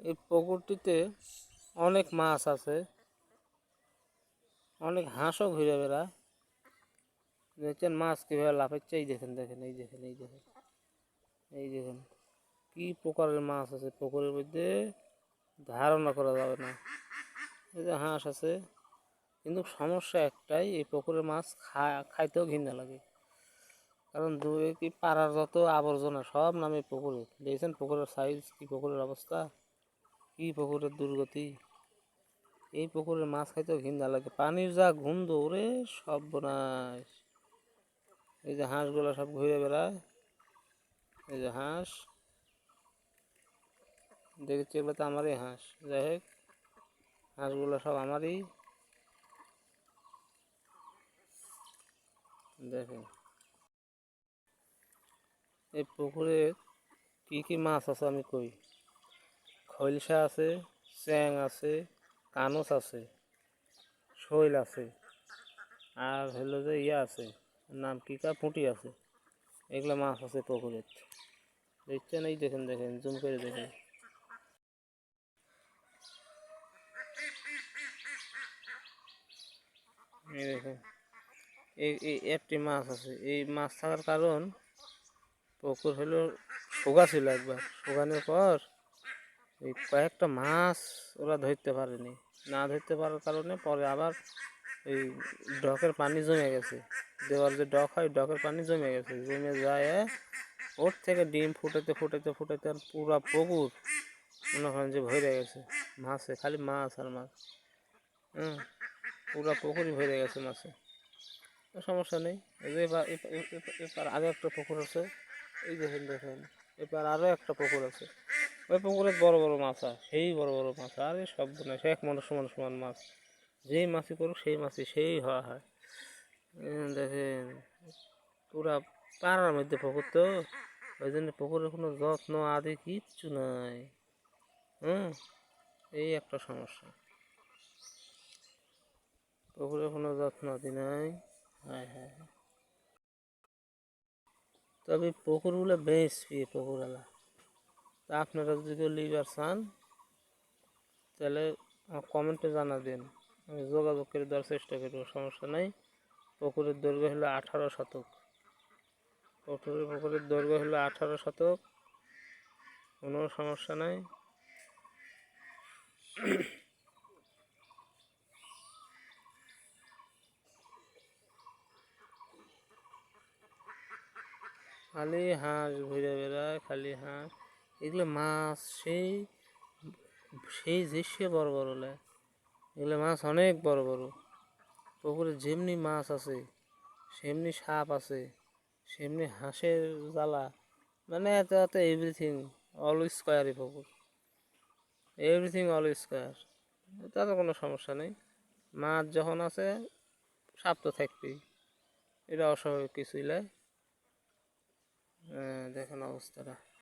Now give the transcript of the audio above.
এই পুকুরটিতে অনেক মাছ আছে। অনেক হাঁসও ঘুরে বেড়ায়। দেখছেন মাছ কীভাবে লাফাচ্ছে, এই দেখেন দেখেন, এই দেখেন এই দেখেন এই দেখেন। কী প্রকারের মাছ আছে পুকুরের মধ্যে, ধারণা করা যাবে না। এই যে হাঁস আছে, কিন্তু সমস্যা একটাই, এই পুকুরের মাছ খা খাইতেও ঘৃণা লাগে। কারণ দূরে কি পাড়ার যত আবর্জনা সব নামে পুকুরে। দেখছেন পুকুরের সাইজ কি পুকুরের অবস্থা? কি পুকুরের দুর্গতি? এই পুকুরের মাছ খাইতেও ঘৃণা লাগে। পানির যা গন্ধ, ওরে সব বনাস এই যে হাঁসগুলো সব ঘুরে বেড়ায়। এই যে হাঁস। দেখেছি এগুলো তো আমারই হাঁস। যাই হোক, হাঁসগুলো সব আমারই। দেখেন এই পুকুরে কি কি মাছ আছে আমি কই? খৈলসা আছে, চ্যাং আছে, কানস আছে, শৈল আছে, আর হলো যে ইয়া আছে, নাম কি কা, পুঁটি আছে। এগুলো মাছ আছে পুকুরে দেখছেন, এই দেখেন দেখেন, জুম করে দেখেন। এই দেখেন, এই একটি মাছ আছে। এই মাছ থাকার কারণ পুকুর হলো শুকা ছিল একবার। শুকানোর পর এই কয়েকটা মাছ ওরা ধরতে পারেনি। না ধরতে পারার কারণে পরে আবার এই ডকের পানি জমে গেছে। দেওয়ার যে ডক হয়, ডকের পানি জমে গেছে। জমে যায়, ওর থেকে ডিম ফুটাতে ফুটাতে ফুটাতে আর পুরো পুকুর মনে করেন যে ভরে গেছে। মাছে, খালি মাছ আর মাছ। হুম, পুরো পুকুরই ভরে গেছে মাছে। সমস্যা নেই। যে এবার আরও একটা পুকুর আছে। এই দেখেন দেখেন। এবার আরও একটা পুকুর আছে। ওই পুকুরে বড় বড় মাছ আছে সেই বড় বড় মাছ, আরে সব না, সে এক মানুষ সমান সমান মাছ। যেই মাছই করুক, সেই মাছই, সেই হওয়া হয়। দেখেন, পুরা পাড়ার মধ্যে পুকুর তো। ওই জন্য পুকুরের কোনো যত্ন আদি কিচ্ছু নাই। হুম, এই একটা সমস্যা। পুকুরে কোনো যত্ন আদি নাই। হ্যাঁ হ্যাঁ। তবে পুকুরগুলো বেশ প্রিয় পুকুরওয়ালা। তা আপনারা যদি কেউ লিবার চান, তাহলে কমেন্টে জানা দিন। আমি যোগাযোগ করে দেওয়ার চেষ্টা করব, সমস্যা নাই। পুকুরের দৈর্ঘ্য হলো আঠারো শতক। পুকুরের পুকুরের দৈর্ঘ্য হলো আঠারো শতক। কোনো সমস্যা নাই। খালি হাঁস ঘুরে বেড়ায়, খালি হাঁস। এগুলো মাছ, সেই সেই দৃশ্যে বড় বড় লে এগুলো মাছ অনেক বড় বড়। পুকুরে যেমনি মাছ আছে, সেমনি সাপ আছে, সেমনি হাঁসের জ্বালা মানে এত এত এভরিথিং অল স্কোয়ারই পুকুর। এভরিথিং অল স্কোয়ার তাতে কোনো সমস্যা নেই। মাছ যখন আছে, সাপ তো থাকবেই, এটা অস্বাভাবিক কিছুই নয়। দেখেন অবস্থাটা।